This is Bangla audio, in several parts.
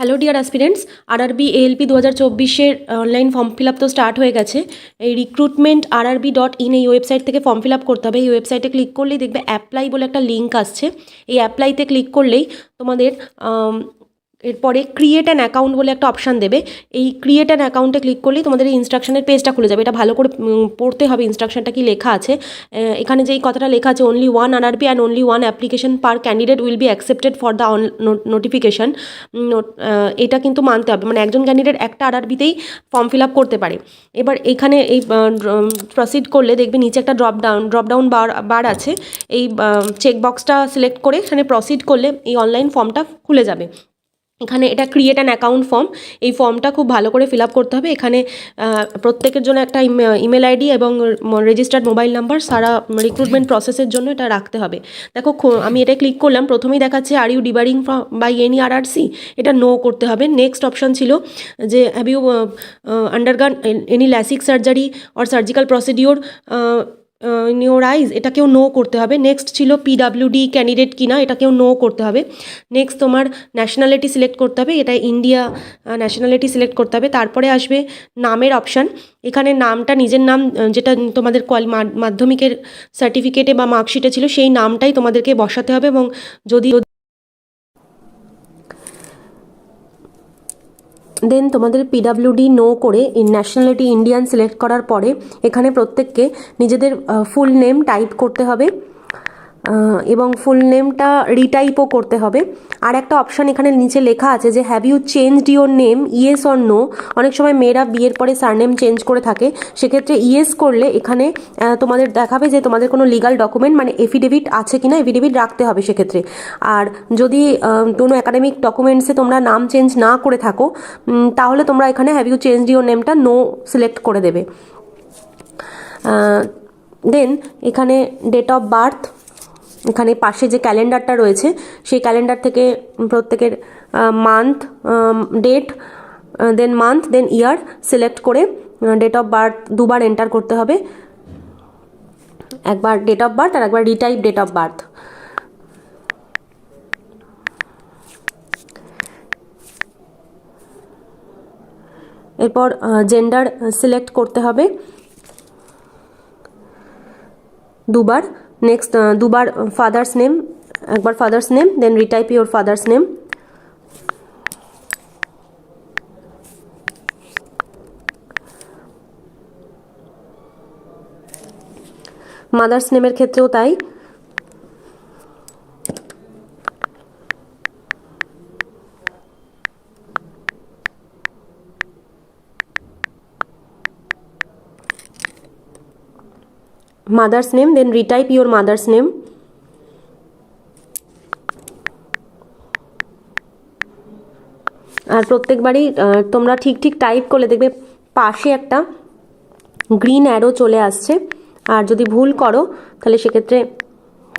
Hello dear aspirants RRB ALP দু হাজার চব্বিশের অনলাইন ফর্ম ফিল আপ তো স্টার্ট হয়ে গেছে। এই রিক্রুটমেন্ট আরআরবি ডট ইন এই ওয়েবসাইট থেকে ফর্ম ফিল আপ করতে হবে। এই ওয়েবসাইটে ক্লিক করলেই দেখবে অ্যাপ্লাই বলে একটা লিঙ্ক আসছে। এই অ্যাপ্লাইতে ক্লিক করলেই তোমাদের আম, এরপরে ক্রিয়েট অ্যান অ্যাকাউন্ট বলে একটা অপশান দেবে। এই ক্রিয়েট অ্যান অ্যাকাউন্টে ক্লিক করলেই তোমাদের এই ইনস্ট্রাকশনের পেজটা খুলে যাবে। এটা ভালো করে পড়তে হবে। ইনস্ট্রাকশনটা কি লেখা আছে? এখানে যেই কথাটা লেখা আছে only one RRB and only one application per candidate will be accepted for the notification এটা কিন্তু মানতে হবে। মানে একজন ক্যান্ডিডেট একটা আরআরবিতেই ফর্ম ফিল আপ করতে পারে। এবার এখানে এই প্রসিড করলে দেখবে নিচে একটা drop down drop down bar bar আছে। এই চেক বক্সটা সিলেক্ট করে এখানে প্রসিড করলে এই অনলাইন ফর্মটা খুলে যাবে। এখানে এটা ক্রিয়েট অ্যান অ্যাকাউন্ট ফর্ম এই ফর্মটা খুব ভালো করে ফিল আপ করতে হবে। এখানে প্রত্যেকের জন্য একটা ইমেল আইডি এবং রেজিস্টার্ড মোবাইল নাম্বার সারা রিক্রুটমেন্ট প্রসেসের জন্য এটা রাখতে হবে। দেখো আমি এটা ক্লিক করলাম। প্রথমেই দেখাচ্ছে are you debarred by any R R C এটা নো করতে হবে। নেক্সট অপশন ছিল যে have you undergone any lasik surgery or surgical procedure in your eyes এটাকেও নো করতে হবে। নেক্সট ছিল পিডাব্লিউডি ক্যান্ডিডেট কিনা এটাকেও নো করতে হবে। নেক্সট তোমার ন্যাশনালিটি সিলেক্ট করতে হবে, এটা ইন্ডিয়া ন্যাশনালিটি সিলেক্ট করতে হবে। তারপরে আসবে নামের অপশান এখানে নামটা, নিজের নাম যেটা তোমাদের কোয়াল মাধ্যমিকের সার্টিফিকেটে বা মার্কশিটে ছিল, সেই নামটাই তোমাদেরকে বসাতে হবে এবং যদি দেন তোমাদের পিডাব্লিউডি নো করে ন্যাশনালিটি ইন্ডিয়ান সিলেক্ট করার পরে এখানে প্রত্যেককে নিজেদের ফুল নেম টাইপ করতে হবে। এবং ফুল নেমটা রিটাইপও করতে হবে। আর একটা অপশান এখানে নিচে লেখা আছে যে have you changed your name yes or no অনেক সময় মেয়েরা বিয়ের পরে সারনেম চেঞ্জ করে থাকে। সেক্ষেত্রে ইয়েস করলে এখানে তোমাদের দেখাবে যে তোমাদের কোনো লিগাল ডকুমেন্ট মানে এফিডেভিট আছে কি না এফিডেভিট রাখতে হবে সেক্ষেত্রে। আর যদি কোনো একাডেমিক ডকুমেন্টসে তোমরা নাম চেঞ্জ না করে থাকো তাহলে তোমরা এখানে হ্যাভ ইউ চেঞ্জ ইউর নেমটা নো সিলেক্ট করে দেবে। দেন এখানে ডেট অফ বার্থ এখানে পাশে যে ক্যালেন্ডারটা রয়েছে, সেই ক্যালেন্ডার থেকে প্রত্যেকের month date then month then year select করে ডেট অফ বার্থ দুবার এন্টার করতে হবে। একবার ডেট অফ বার্থ আর একবার রিটাইপ ডেট অফ বার্থ এরপর জেন্ডার সিলেক্ট করতে হবে। দুবার। নেক্সট দুবার ফাদার্স নেম একবার father's name then retype your father's name mother's নেমের ক্ষেত্রেও তাই। Mother's name then retype your mother's name আর প্রত্যেকবারই তোমরা ঠিক ঠিক টাইপ করলে দেখবে পাশে একটা গ্রিন অ্যারো চলে আসছে। আর যদি ভুল করো, তাহলে সেক্ষেত্রে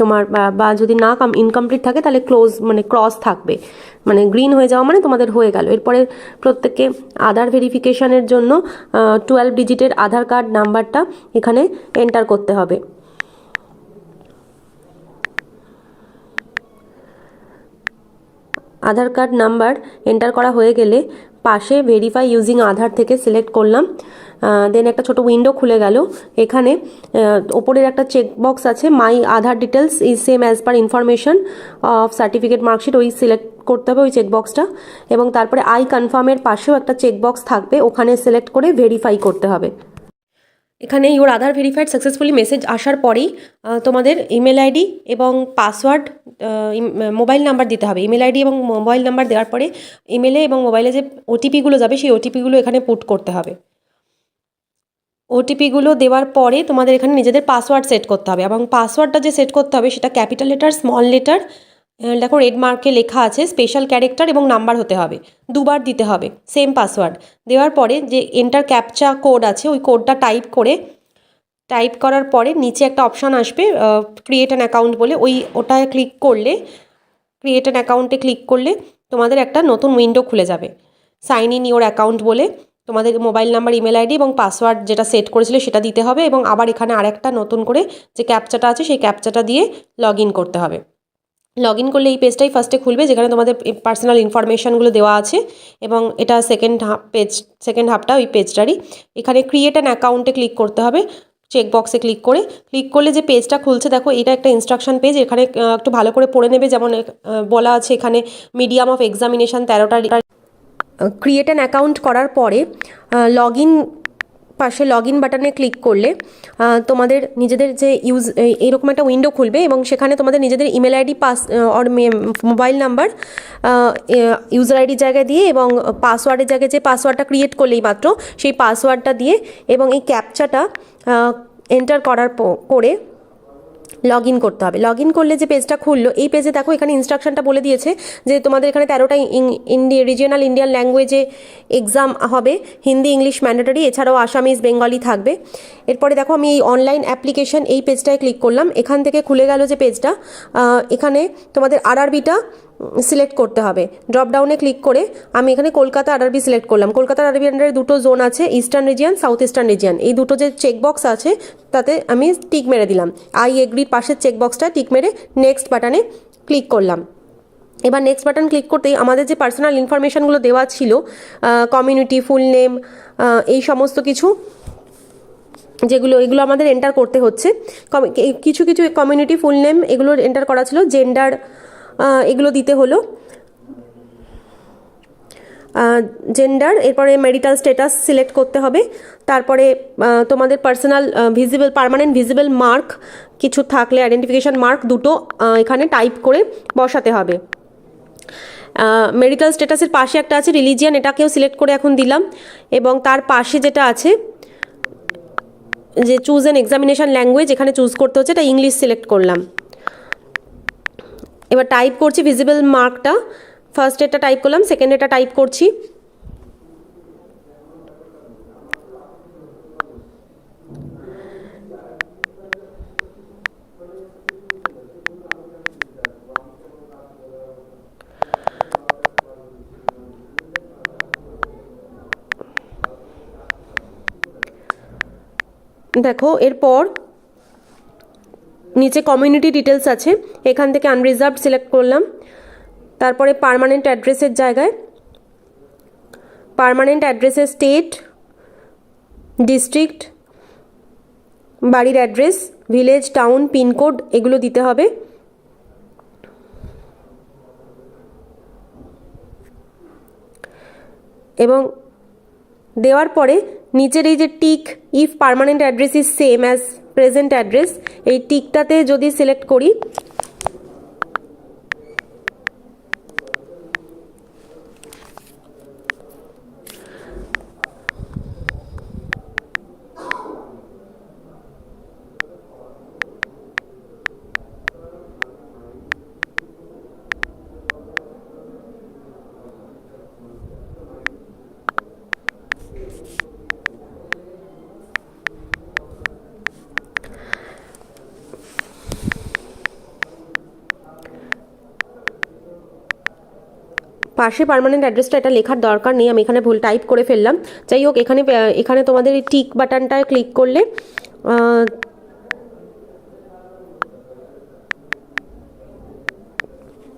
তোমার, বা- যদি না কাম ইনকমপ্লিট থাকে, তাহলে ক্লোজ মানে ক্রস থাকবে। মানে গ্রিন হয়ে যাওয়া মানে তোমাদের হয়ে গেল। এরপরে প্রত্যেককে আধার ভেরিফিকেশানের জন্য টুয়েলভ ডিজিটের আধার কার্ড নাম্বারটা এখানে এন্টার করতে হবে। আধার কার্ড নাম্বার এন্টার করা হয়ে গেলে পাশে ভেরিফাই ইউজিং আধার থেকে সিলেক্ট করলাম। দেন একটা ছোট উইন্ডো খুলে গেল। এখানে ওপরের একটা চেক বক্স আছে। My Aadhaar details is same as per information of certificate marksheet ওই সিলেক্ট করতে হবে ওই চেকবক্সটা এবং তারপরে আই কনফার্মের পাশেও একটা চেক বক্স থাকবে। ওখানে সিলেক্ট করে ভেরিফাই করতে হবে। এখানে your Aadhaar verified successfully message আসার পরেই তোমাদের ইমেল আইডি এবং পাসওয়ার্ড মোবাইল নাম্বার দিতে হবে। ইমেল আইডি এবং মোবাইল নাম্বার দেওয়ার পরে ইমেলে এবং মোবাইলে যে ওটিপিগুলো যাবে, সেই ওটিপিগুলো এখানে পুট করতে হবে। ওটিপিগুলো দেওয়ার পরে তোমাদের এখানে নিজেদের পাসওয়ার্ড সেট করতে হবে এবং পাসওয়ার্ডটা যে সেট করতে হবে সেটা ক্যাপিটাল লেটার স্মল লেটার দেখো রেড মার্কে লেখা আছে স্পেশাল ক্যারেক্টার এবং নাম্বার হতে হবে। দুবার দিতে হবে সেম পাসওয়ার্ড দেওয়ার পরে যে এন্টার ক্যাপচা কোড আছে, ওই কোডটা টাইপ করে টাইপ করার পরে নিচে একটা অপশান আসবে ক্রিয়েট অ্যান অ্যাকাউন্ট বলে। ওই ওটায় ক্লিক করলে ক্রিয়েট অ্যান অ্যাকাউন্টে ক্লিক করলে তোমাদের একটা নতুন উইন্ডো খুলে যাবে। সাইন ইন ইওর অ্যাকাউন্ট বলে। তোমাদের মোবাইল নাম্বার ইমেল আইডি এবং পাসওয়ার্ড যেটা সেট করেছিলে সেটা দিতে হবে এবং আবার এখানে আরেকটা নতুন করে যে ক্যাপচাটা আছে সেই ক্যাপচাটা দিয়ে লগ করতে হবে। লগ ইন করলে এই পেজটাই ফার্স্টে খুলবে যেখানে তোমাদের পার্সোনাল ইনফরমেশানগুলো দেওয়া আছে এবং এটা সেকেন্ড হাফ পেজ সেকেন্ড হাফটা ওই পেজটারই এখানে ক্রিয়েট অ্যান অ্যাকাউন্টে ক্লিক করতে হবে চেক বক্সে ক্লিক করে। ক্লিক করলে যে পেজটা খুলছে, দেখো এটা একটা ইনস্ট্রাকশন পেজ এখানে একটু ভালো করে পড়ে নেবে যেমন বলা আছে এখানে মিডিয়াম অফ এক্সামিনেশান তেরোটা ক্রিয়েট অ্যান অ্যাকাউন্ট করার পরে লগ ইন পাশে লগ ইন বাটনে ক্লিক করলে তোমাদের নিজেদের যে ইউজ এইরকম একটা উইন্ডো খুলবে এবং সেখানে তোমাদের নিজেদের email ID pass or mobile number user আইডির জায়গায় দিয়ে এবং পাসওয়ার্ডের জায়গায় যে পাসওয়ার্ডটা ক্রিয়েট করলেই মাত্র, সেই পাসওয়ার্ডটা দিয়ে এবং এই ক্যাপচাটা এন্টার করার করে লগ ইন করতে হবে। লগ ইন করলে যে পেজটা খুললো, এই পেজে দেখো এখানে ইনস্ট্রাকশনটা বলে দিয়েছে যে তোমাদের এখানে তেরোটা ইন্ডিয়া রিজিয়নাল ইন্ডিয়ান ল্যাঙ্গুয়েজে এক্সাম হবে। হিন্দি ইংলিশ ম্যান্ডেটরি এছাড়াও আসামিজ বেঙ্গলি থাকবে। এরপরে দেখো আমি এই অনলাইন অ্যাপ্লিকেশন এই পেজটায় ক্লিক করলাম। এখান থেকে খুলে গেল যে পেজটা এখানে তোমাদের আরআরবিটা সিলেক্ট করতে হবে। ড্রপ ডাউনে ক্লিক করে আমি এখানে কলকাতা আরআরবি সিলেক্ট করলাম। কলকাতা আরআরবি আন্ডারে দুটো জোন আছে eastern region south eastern region এই দুটো যে চেকবক্স আছে, তাতে আমি টিক মেরে দিলাম। আই এগ্রির পাশের চেকবক্সটা টিক মেরে নেক্সট বাটনে ক্লিক করলাম। এবার নেক্সট বাটন ক্লিক করতেই আমাদের যে পার্সোনাল ইনফরমেশানগুলো দেওয়া ছিল কমিউনিটি ফুল নেম এই সমস্ত কিছু, যেগুলো, এগুলো আমাদের এন্টার করতে হচ্ছে। কিছু কিছু কমিউনিটি ফুল নেম এগুলো এন্টার করা ছিল। জেন্ডার এগুলো দিতে হলো। জেন্ডার এরপরে মেরিটাল স্ট্যাটাস সিলেক্ট করতে হবে। তারপরে তোমাদের personal visible permanent visible mark কিছু থাকলে আইডেন্টিফিকেশন মার্ক দুটো এখানে টাইপ করে বসাতে হবে। মেডিকেল স্ট্যাটাসের পাশে একটা আছে রিলিজিয়ান এটাকেও সিলেক্ট করে এখন দিলাম। এবং তার পাশে যেটা আছে, যে চুজ অ্যান এক্সামিনেশন ল্যাঙ্গুয়েজ এখানে চুজ করতে হচ্ছে, এটা ইংলিশ সিলেক্ট করলাম। এবার টাইপ করছি ভিজিবল মার্কটা ফার্স্ট এটা টাইপ করলাম সেকেন্ড এটা টাইপ করছি। দেখো, এরপর নিচে কমিউনিটি ডিটেলস আছে। এখান থেকে আনরিজার্ভ সিলেক্ট করলাম। তারপরে পার্মানেন্ট অ্যাড্রেসের জায়গায়। পার্মানেন্ট অ্যাড্রেসের স্টেট ডিস্ট্রিক্ট বাড়ির অ্যাড্রেস ভিলেজ টাউন পিনকোড এগুলো দিতে হবে। এবং দেওয়ার পরে নিচের এই যে tick if permanent address is same as present address এই টিকটাতে যদি সিলেক্ট করি পাশে পার্মানেন্ট অ্যাড্রেসটা এটা লেখার দরকার নেই, আমি এখানে ভুল টাইপ করে ফেললাম। যাই হোক, এখানে এখানে তোমাদের এই টিক বাটনটায় ক্লিক করলে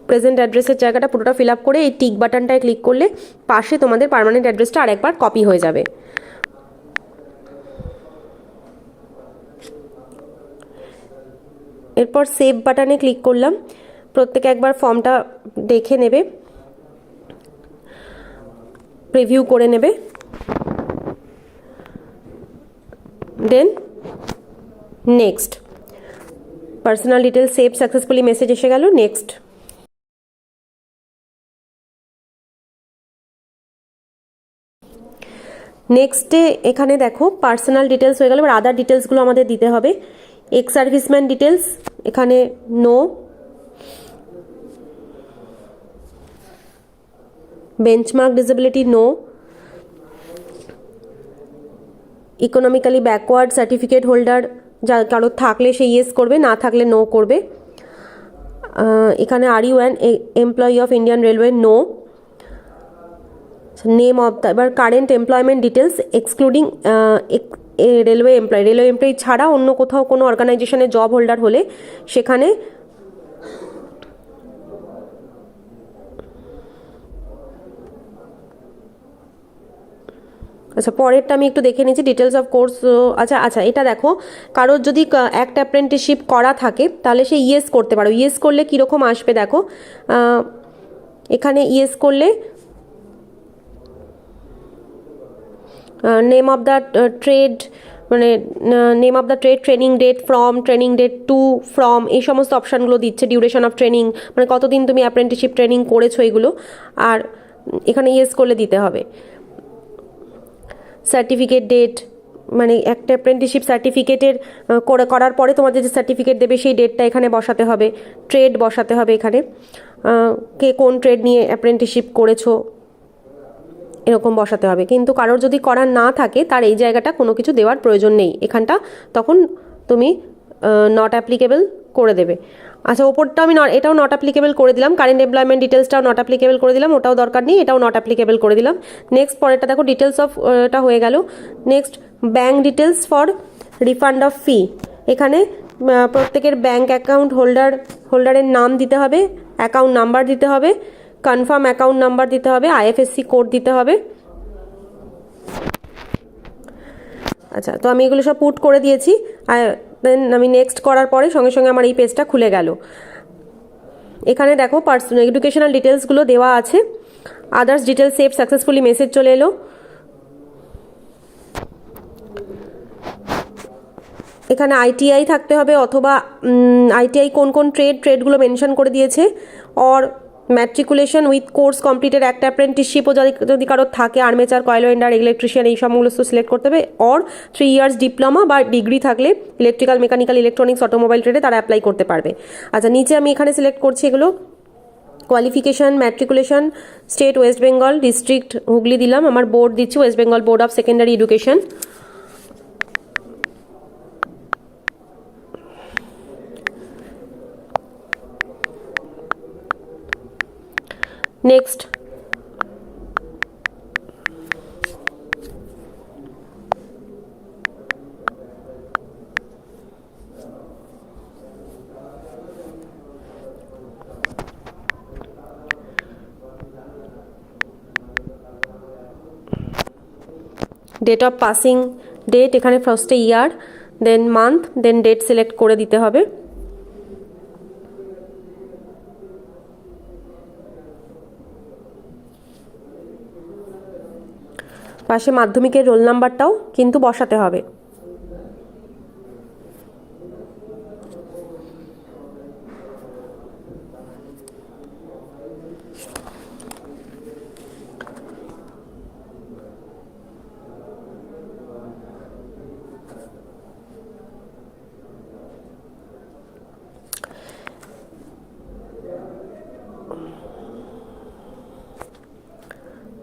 প্রেজেন্ট অ্যাড্রেসের জায়গাটা পুরোটা ফিল আপ করে এই টিক বাটনটায় ক্লিক করলে পাশে তোমাদের পার্মানেন্ট অ্যাড্রেসটা আরেকবার কপি হয়ে যাবে। এরপর সেভ বাটনে ক্লিক করলাম। প্রত্যেকে একবার ফর্মটা দেখে নেবে। প্রিভিউ করে নেবে। Then next personal details save successfully message এসে গেল নেক্সট নেক্সটে এখানে দেখো পার্সোনাল ডিটেলস হয়ে গেল, এবার আদার ডিটেলসগুলো আমাদের দিতে হবে। এক্স সার্ভিসম্যান ডিটেলস এখানে no benchmark disability no economically backward certificate holder যা কারোর থাকলে সে ইয়েস করবে, না থাকলে নো করবে। এখানে are you an employee of Indian railway no name of the এবার current employment details excluding railway employ railway employee ছাড়া অন্য কোথাও কোনো অর্গানাইজেশনে জব হোল্ডার হলে, সেখানে আচ্ছা পরেরটা আমি একটু দেখে নিচ্ছি। ডিটেলস অফ কোর্স আচ্ছা আচ্ছা এটা দেখো। কারোর যদি একটা অ্যাপ্রেন্টিসশিপ করা থাকে, তাহলে সে ইয়েস করতে পারো। ইয়েস করলে কীরকম আসবে দেখো? এখানে ইয়েস করলে নেম অফ দ্য ট্রেড মানে name of the trade training date from training date to from এই সমস্ত অপশানগুলো দিচ্ছে। ডিউরেশন অফ ট্রেনিং মানে কতদিন তুমি অ্যাপ্রেন্টিসশিপ ট্রেনিং করেছ এগুলো। আর এখানে ইয়েস করলে দিতে হবে। সার্টিফিকেট ডেট মানে একটা অ্যাপ্রেন্টিসশিপ সার্টিফিকেটের করে, করার পরে তোমাদের যে সার্টিফিকেট দেবে সেই ডেটটা এখানে বসাতে হবে। ট্রেড বসাতে হবে এখানে। কে কোন ট্রেড নিয়ে অ্যাপ্রেন্টিসশিপ করেছ, এরকম বসাতে হবে। কিন্তু কারোর যদি করার না থাকে, তার এই জায়গাটা কোনো কিছু দেওয়ার প্রয়োজন নেই। এখানটা তখন তুমি নট অ্যাপ্লিকেবল করে দেবে। আচ্ছা ওপরটা আমি এটাও নট অ্যাপ্লিকেবল করে দিলাম। কারেন্ট এমপ্লয়মেন্ট ডিটেলসটাও নট অ্যাপ্লিকেবল করে দিলাম। ওটাও দরকার নেই, এটাও নট অ্যাপ্লিকেবল করে দিলাম। নেক্সট পরেরটা দেখো ডিটেলস অফ এটা হয়ে গেল। Next bank details for refund of fee এখানে প্রত্যেকের ব্যাঙ্ক অ্যাকাউন্ট হোল্ডার হোল্ডারের নাম দিতে হবে অ্যাকাউন্ট নাম্বার দিতে হবে কনফার্ম অ্যাকাউন্ট নাম্বার দিতে হবে আইএফএসসি কোড দিতে হবে। আচ্ছা তো আমি এগুলো সব পুট করে দিয়েছি। আর দেন আমি নেক্সট করার পরে সঙ্গে সঙ্গে আমার এই পেজটা খুলে গেল। এখানে দেখো পার্সোনাল এডুকেশনাল ডিটেলসগুলো দেওয়া আছে। Others details save successfully message চলে এলো। এখানে আইটিআই থাকতে হবে অথবা আইটিআই কোন কোন ট্রেড ট্রেডগুলো মেনশন করে দিয়েছে। Or matriculation with course completed একটা অ্যাপ্রেন্টিসশিপও যদি যদি কারোর থাকে আর্মেচার কয়েল ওয়েন্ডার ইলেকট্রিশিয়ান এই সমস্ত সিলেক্ট করতে হবে অর থ্রি ইয়ার্স ডিপ্লোমা বা ডিগ্রি থাকলে ইলেকট্রিক্যাল মেকানিক্যাল ইলেকট্রনিক্স অটোমোবাইল ট্রেডে তারা অ্যাপ্লাই করতে পারবে। আচ্ছা নিচে আমি এখানে সিলেক্ট করছি এগুলো। Qualification matriculation state West Bengal district Hooghly দিলাম, আমার বোর্ড দিচ্ছি West Bengal board of secondary education next date of passing date এখানে ফার্স্টে year then month then date select করে দিতে হবে। পাশে মাধ্যমিকের রোল নাম্বারটাও কিন্তু বসাতে হবে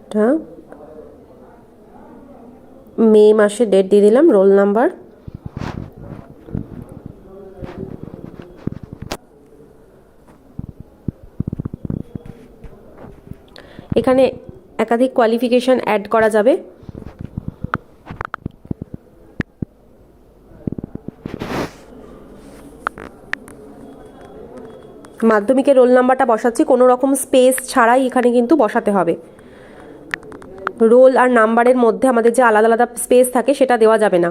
এটা মে মাসে ডেট দিয়ে দিলাম রোল নাম্বার এখানে একাধিক কোয়ালিফিকেশন অ্যাড করা যাবে। মাধ্যমিকের রোল নাম্বারটা বসাচ্ছি, কোনো রকম স্পেস ছাড়াই এখানে কিন্তু বসাতে হবে। রোল আর নাম্বারের মধ্যে আমাদের যে আলাদা আলাদা স্পেস থাকে সেটা দেওয়া যাবে না।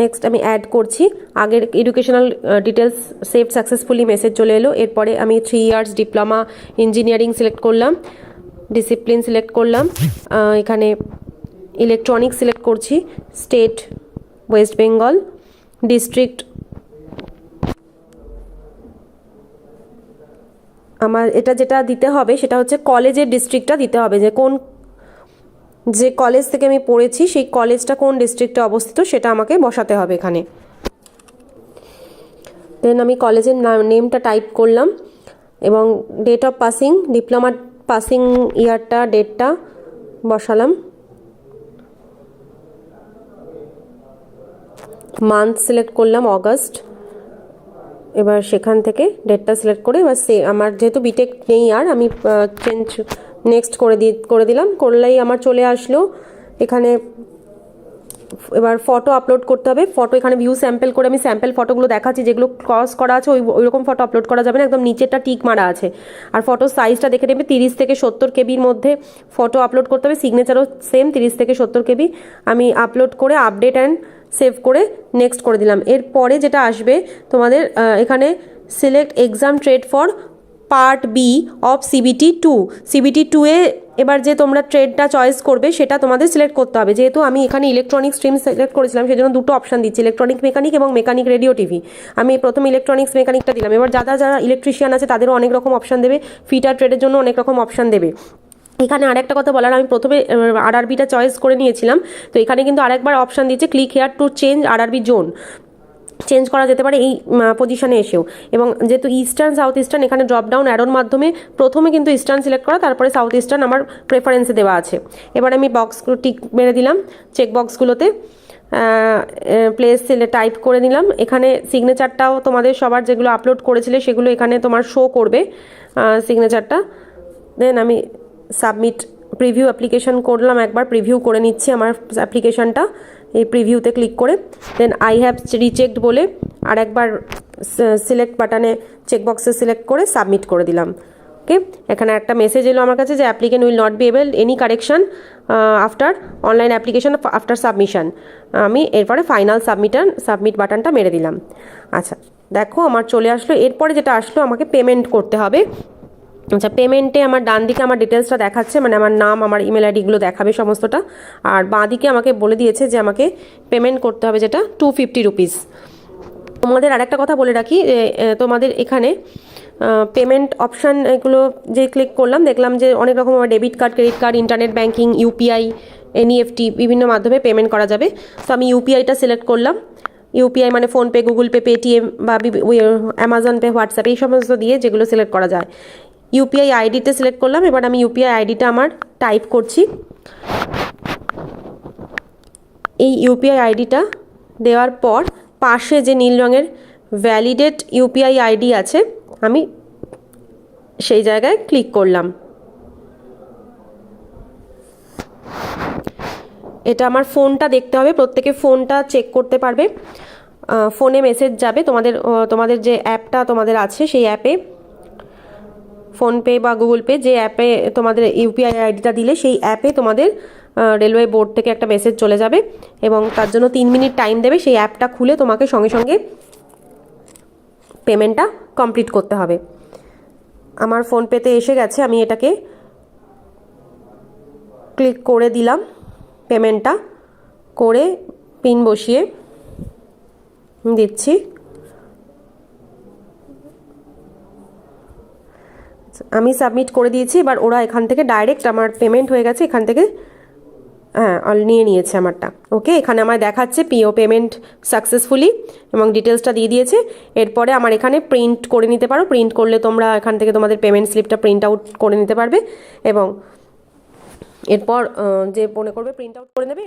নেক্সট আমি অ্যাড করছি। আগের educational details save successfully message চলে এলো। এরপরে আমি three years diploma engineering select করলাম ডিসিপ্লিন সিলেক্ট করলাম এখানে ইলেকট্রনিক্স সিলেক্ট করছি স্টেট ওয়েস্ট বেঙ্গল ডিস্ট্রিক্ট আমার, এটা যেটা দিতে হবে সেটা হচ্ছে কলেজের ডিস্ট্রিক্টটা দিতে হবে যে কোন, যে কলেজ থেকে আমি পড়েছি সেই কলেজটা কোন ডিস্ট্রিক্টে অবস্থিত সেটা আমাকে বসাতে হবে এখানে। দেন আমি কলেজের নেমটা টাইপ করলাম এবং date of passing diploma passing ইয়ারটা ডেটটা বসালাম। মান্থ সিলেক্ট করলাম অগাস্ট এবার সেখান থেকে ডেটটা সিলেক্ট করে এবার সে, আমার যেহেতু বিটেক নেই আর, আমি চেঞ্জ নেক্সট করে দিয়ে, করে দিলাম। করলেই আমার চলে আসলো। এখানে এবার ফটো আপলোড করতে হবে। ফটো এখানে ভিউ স্যাম্পেল করে আমি স্যাম্পেল ফটোগুলো দেখাচ্ছি। যেগুলো ক্রস করা আছে, ওই ওই রকম ফটো আপলোড করা যাবে না। একদম নিচেরটা টিক মারা আছে। আর ফটোর সাইজটা দেখে নেবে, তিরিশ থেকে সত্তর কেবির মধ্যে ফটো আপলোড করতে হবে। সিগনেচারও সেম তিরিশ থেকে সত্তর কেবি। আমি আপলোড করে আপডেট অ্যান্ড সেভ করে নেক্সট করে দিলাম। এরপরে যেটা আসবে, তোমাদের এখানে select exam trade for part B of CBT two CBT two A এবার যে তোমরা ট্রেডটা চয়েস করবে, সেটা তোমাদের সিলেক্ট করতে হবে। যেহেতু আমি এখানে ইলেকট্রনিক স্ট্রিম সিলেক্ট করেছিলাম, সেজন্য দুটো অপশান দিচ্ছি ইলেকট্রনিক মেকানিক এবং মেকানিক রেডিও টিভি আমি প্রথম ইলেকট্রনিক্স মেকানিকটা দিলাম। এবার যারা যারা ইলেকট্রিশিয়ান আছে, তাদেরও অনেক রকম অপশান দেবে। ফিটার ট্রেডের জন্য অনেক রকম অপশান দেবে। এখানে আরেকটা কথা বলার, আমি প্রথমে আর আরবিটা চয়েস করে নিয়েছিলাম। তো এখানে কিন্তু আরেকবার অপশান দিচ্ছে click here to change R RB zone change করা যেতে পারে এই পজিশনে এসেও। এবং যেহেতু ইস্টার্ন সাউথ ইস্টার্ন এখানে ড্রপ ডাউন অ্যারোর মাধ্যমে প্রথমে কিন্তু ইস্টার্ন সিলেক্ট করা, তারপরে সাউথ ইস্টার্ন আমার প্রেফারেন্সে দেওয়া আছে। এবার আমি বক্সগুলো টিক মেরে দিলাম চেক বক্সগুলোতে প্লেস টাইপ করে নিলাম। এখানে সিগনেচারটাও তোমাদের সবার যেগুলো আপলোড করেছিলে, সেগুলো এখানে তোমার শো করবে সিগনেচারটা দেন আমি সাবমিট প্রিভিউ অ্যাপ্লিকেশন করলাম, একবার প্রিভিউ করে নিচ্ছি আমার অ্যাপ্লিকেশনটা এই প্রিভিউতে ক্লিক করে। দেন আই হ্যাভ রিচেকড বলে আর একবার সিলেক্ট বাটনে চেকবক্সে সিলেক্ট করে সাবমিট করে দিলাম। ওকে এখানে একটা মেসেজ এলো আমার কাছে যে applicant will not be able any correction after online application after submission আমি এরপরে ফাইনাল সাবমিটার সাবমিট বাটনটা মেরে দিলাম। আচ্ছা দেখো আমার চলে আসলো। এরপরে যেটা আসলো, আমাকে পেমেন্ট করতে হবে। আচ্ছা পেমেন্টে আমার ডান দিকে আমার ডিটেলসটা দেখাচ্ছে মানে আমার নাম, আমার ইমেল আইডিগুলো দেখাবে সমস্তটা। আর বাঁ দিকে আমাকে বলে দিয়েছে যে আমাকে পেমেন্ট করতে হবে যেটা টু ফিফটি রুপিস তোমাদের আরেকটা কথা বলে রাখি তোমাদের এখানে পেমেন্ট অপশান এগুলো যে ক্লিক করলাম, দেখলাম যে অনেক রকম আমার debit card credit card internet banking UPI NEFT বিভিন্ন মাধ্যমে পেমেন্ট করা যাবে। তো আমি ইউপিআইটা সিলেক্ট করলাম। ইউপিআই মানে ফোনপে গুগল পে পেটিএম বা অ্যামাজন পে হোয়াটসঅ্যাপ এই সমস্ত দিয়ে যেগুলো সিলেক্ট করা যায়। ইউপিআই আইডিটা সিলেক্ট করলাম, এবার আমি ইউপিআই আইডিটা আমার টাইপ করছি। এই ইউপিআই আইডিটা দেওয়ার পর পাশে যে নীল রঙের ভ্যালিডেট ইউপিআই আইডি আছে, আমি সেই জায়গায় ক্লিক করলাম। এটা আমার ফোনটা দেখতে হবে, প্রত্যেকে ফোনটা চেক করতে পারবে। ফোনে মেসেজ যাবে, তোমাদের তোমাদের যে অ্যাপটা তোমাদের আছে, সেই অ্যাপে ফোনপে বা গুগল পে যে অ্যাপে তোমাদের ইউপিআই আইডিটা দিলে সেই অ্যাপে তোমাদের রেলওয়ে বোর্ড থেকে একটা মেসেজ চলে যাবে এবং তার জন্য তিন মিনিট টাইম দেবে সেই অ্যাপটা খুলে তোমাকে সঙ্গে সঙ্গে পেমেন্টটা কমপ্লিট করতে হবে। আমার ফোনপেতে এসে গেছে, আমি এটাকে ক্লিক করে দিলাম পেমেন্টটা, করে পিন বসিয়ে দিচ্ছি। আমি সাবমিট করে দিয়েছি, এবার ওরা এখান থেকে ডাইরেক্ট আমার পেমেন্ট হয়ে গেছে, এখান থেকে হ্যাঁ নিয়ে নিয়েছে আমারটা। ওকে এখানে আমার দেখাচ্ছে পিও পেমেন্ট সাকসেসফুলি এবং ডিটেলসটা দিয়ে দিয়েছে। এরপরে আমার এখানে প্রিন্ট করে নিতে পারো। প্রিন্ট করলে তোমরা এখান থেকে তোমাদের পেমেন্ট স্লিপটা প্রিন্ট আউট করে নিতে পারবে এবং এরপর যে মনে করবে প্রিন্ট আউট করে নেবে